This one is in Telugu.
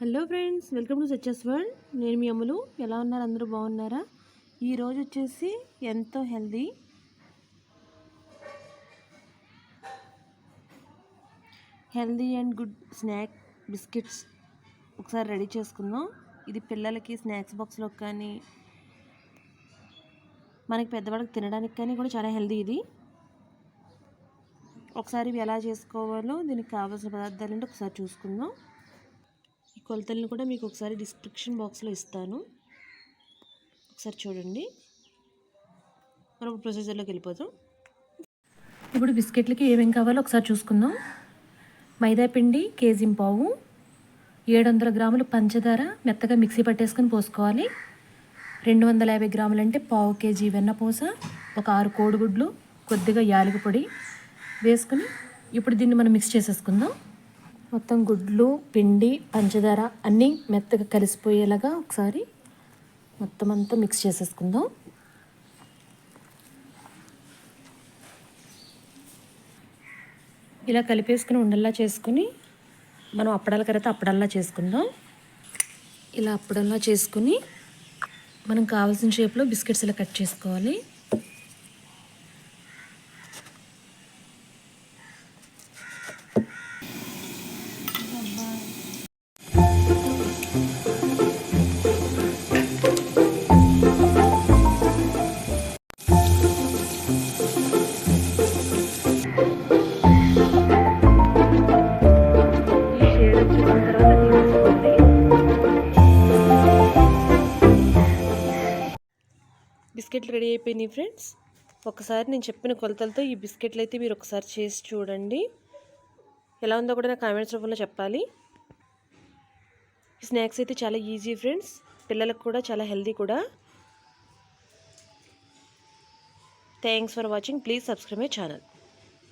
హలో ఫ్రెండ్స్ వెల్కమ్ టు సచెస్ వరల్డ్. నేను మీ అమ్ములు ఎలా ఉన్నారు? అందరూ బాగున్నారా? ఈరోజు వచ్చేసి ఎంతో healthy healthy and good snack biscuits ఒకసారి రెడీ చేసుకుందాం. ఇది పిల్లలకి స్నాక్స్ బాక్స్లో కానీ మనకి పెద్దవాళ్ళకి తినడానికి కానీ కూడా చాలా హెల్దీ ఇది. ఒకసారి ఇవి ఎలా చేసుకోవాలో దీనికి కావాల్సిన పదార్థాలు అంటే ఒకసారి చూసుకుందాం. కొలతలను కూడా మీకు ఒకసారి డిస్క్రిప్షన్ బాక్స్లో ఇస్తాను. ఒకసారి చూడండి. మనం ప్రొసీజర్లోకి వెళ్ళిపోతాం ఇప్పుడు బిస్కెట్లకి ఏమేమి కావాలో ఒకసారి చూసుకుందాం. మైదా పిండి కేజీ పావు ఏడు వందల గ్రాములు పంచదార మెత్తగా మిక్సీ పట్టేసుకొని పోసుకోవాలి. రెండు వందల యాభై గ్రాములు అంటే పావు కేజీ వెన్నపూస ఒక ఆరు కోడిగుడ్లు కొద్దిగా యాలక పొడి వేసుకుని ఇప్పుడు దీన్ని మనం మిక్స్ చేసేసుకుందాం. మొత్తం గుడ్లు పిండి పంచదార అన్నీ మెత్తగా కలిసిపోయేలాగా ఒకసారి మొత్తం అంతా మిక్స్ చేసేసుకుందాం. ఇలా కలిపేసుకుని ఉండల్లా చేసుకుని మనం అప్పడాల కరైతే అప్పడల్లా చేసుకుందాం. ఇలా అప్పడల్లా చేసుకుని మనం కావాల్సిన షేప్లో బిస్కెట్స్ ఇలా కట్ చేసుకోవాలి. బిస్కెట్లు రెడీ అయిపోయినాయి ఫ్రెండ్స్. ఒకసారి నేను చెప్పిన కొలతలతో ఈ బిస్కెట్లు అయితే మీరు ఒకసారి చేసి చూడండి. ఎలా ఉందో కూడా నా కామెంట్స్ రూపంలో చెప్పాలి. స్నాక్స్ అయితే చాలా ఈజీ ఫ్రెండ్స్. పిల్లలకు కూడా చాలా హెల్దీ కూడా. Thanks for watching. Please subscribe my channel.